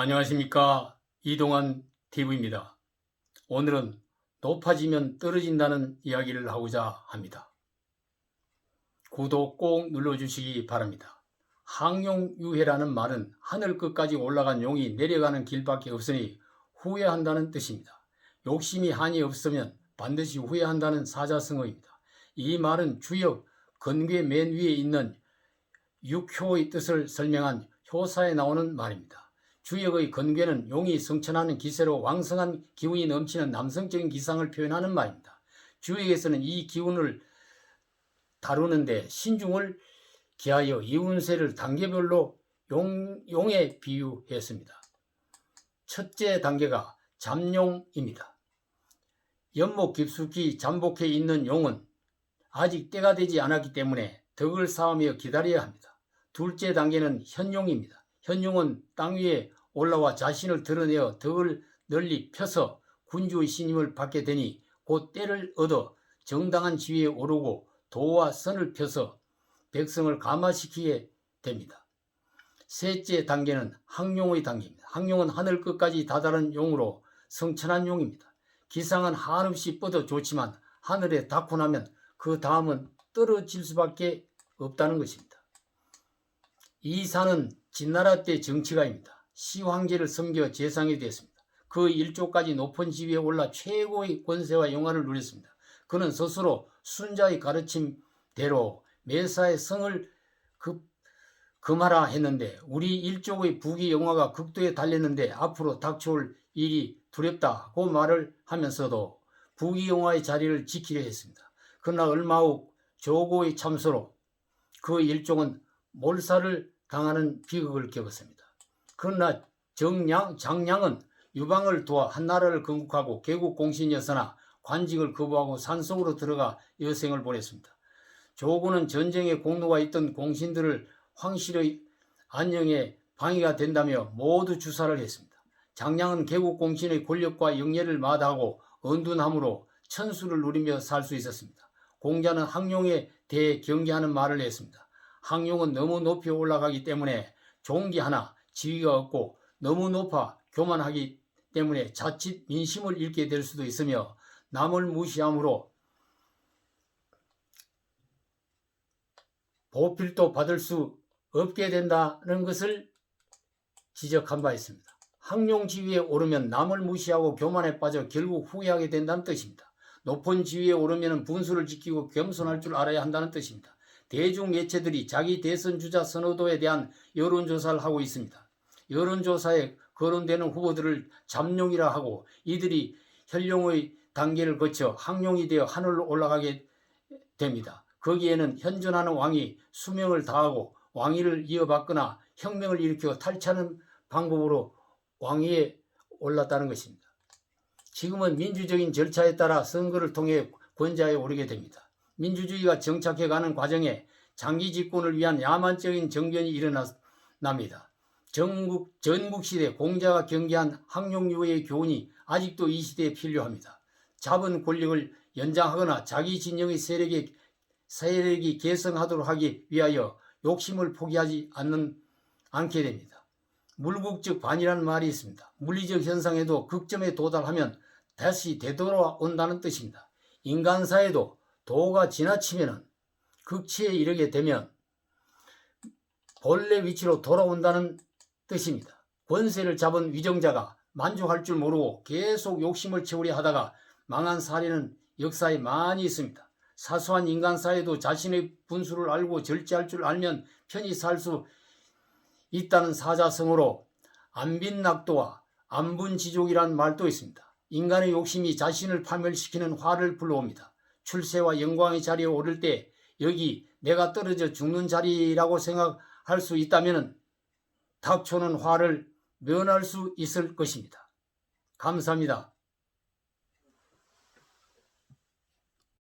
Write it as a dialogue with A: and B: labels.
A: 안녕하십니까 이동환 TV입니다. 오늘은 높아지면 떨어진다는 이야기를 하고자 합니다. 구독 꼭 눌러주시기 바랍니다. 항용유해라는 말은 하늘 끝까지 올라간 용이 내려가는 길밖에 없으니 후회한다는 뜻입니다. 욕심이 한이 없으면 반드시 후회한다는 사자성어입니다. 이 말은 주역 근괴 맨 위에 있는 육효의 뜻을 설명한 효사에 나오는 말입니다. 주역의 근괴는 용이 성천하는 기세로 왕성한 기운이 넘치는 남성적인 기상을 표현하는 말입니다. 주역에서는 이 기운을 다루는데 신중을 기하여 이운세를 단계별로 용, 용에 비유했습니다. 첫째 단계가 잠용입니다. 연못 깊숙이 잠복해 있는 용은 아직 때가 되지 않았기 때문에 덕을 쌓으며 기다려야 합니다. 둘째 단계는 현용입니다. 현용은 땅 위에 올라와 자신을 드러내어 덕을 널리 펴서 군주의 신임을 받게 되니 곧 때를 얻어 정당한 지위에 오르고 도와 선을 펴서 백성을 감화시키게 됩니다. 셋째 단계는 항용의 단계입니다. 항용은 하늘 끝까지 다다른 용으로 성천한 용입니다. 기상은 한없이 뻗어 좋지만 하늘에 닿고 나면 그 다음은 떨어질 수밖에 없다는 것입니다. 이 산은 진나라 때 정치가입니다. 시황제를 섬겨 재상이 되었습니다. 그 일조까지 높은 지위에 올라 최고의 권세와 영화를 누렸습니다. 그는 스스로 순자의 가르침대로 매사의 성을 급, 금하라 했는데 우리 일족의 부귀 영화가 극도에 달렸는데 앞으로 닥쳐올 일이 두렵다고 말을 하면서도 부귀 영화의 자리를 지키려 했습니다. 그러나 얼마 후 조고의 참소로 그 일종은 몰살을 당하는 비극을 겪었습니다. 그러나 정량, 장량은 유방을 도와 한나라를 건국하고 개국 공신이었으나 관직을 거부하고 산속으로 들어가 여생을 보냈습니다. 조고는 전쟁에 공로가 있던 공신들을 황실의 안녕에 방해가 된다며 모두 주사를 했습니다. 장량은 개국 공신의 권력과 영예를 마다하고 언둔함으로 천수를 누리며 살 수 있었습니다. 공자는 항용에 대해 경계하는 말을 했습니다. 항용은 너무 높이 올라가기 때문에 종기 하나 지위가 없고 너무 높아 교만하기 때문에 자칫 민심을 잃게 될 수도 있으며 남을 무시함으로 보필도 받을 수 없게 된다는 것을 지적한 바 있습니다. 항용 지위에 오르면 남을 무시하고 교만에 빠져 결국 후회하게 된다는 뜻입니다. 높은 지위에 오르면 분수를 지키고 겸손할 줄 알아야 한다는 뜻입니다. 대중 매체들이 자기 대선 주자 선호도에 대한 여론조사를 하고 있습니다. 여론조사에 거론되는 후보들을 잠룡이라 하고 이들이 현룡의 단계를 거쳐 항룡이 되어 하늘로 올라가게 됩니다. 거기에는 현존하는 왕이 수명을 다하고 왕위를 이어받거나 혁명을 일으켜 탈취하는 방법으로 왕위에 올랐다는 것입니다. 지금은 민주적인 절차에 따라 선거를 통해 권좌에 오르게 됩니다. 민주주의가 정착해가는 과정에 장기 집권을 위한 야만적인 정변이 일어납니다. 전국, 전국 시대 공자가 경계한 학용유의 교훈이 아직도 이 시대에 필요합니다. 잡은 권력을 연장하거나 자기 진영의 세력에, 세력이 개성하도록 하기 위하여 욕심을 포기하지 않는, 않게 됩니다. 물국적 반이라는 말이 있습니다. 물리적 현상에도 극점에 도달하면 다시 되돌아온다는 뜻입니다. 인간사에도 도가 지나치면 극치에 이르게 되면 본래 위치로 돌아온다는 뜻입니다. 권세를 잡은 위정자가 만족할 줄 모르고 계속 욕심을 채우려 하다가 망한 사례는 역사에 많이 있습니다. 사소한 인간사에도 자신의 분수를 알고 절제할 줄 알면 편히 살 수 있다는 사자성어로 안빈낙도와 안분지족이란 말도 있습니다. 인간의 욕심이 자신을 파멸시키는 화를 불러옵니다. 출세와 영광의 자리에 오를 때 여기 내가 떨어져 죽는 자리라고 생각할 수 있다면 닥쳐오는 화를 면할 수 있을 것입니다. 감사합니다.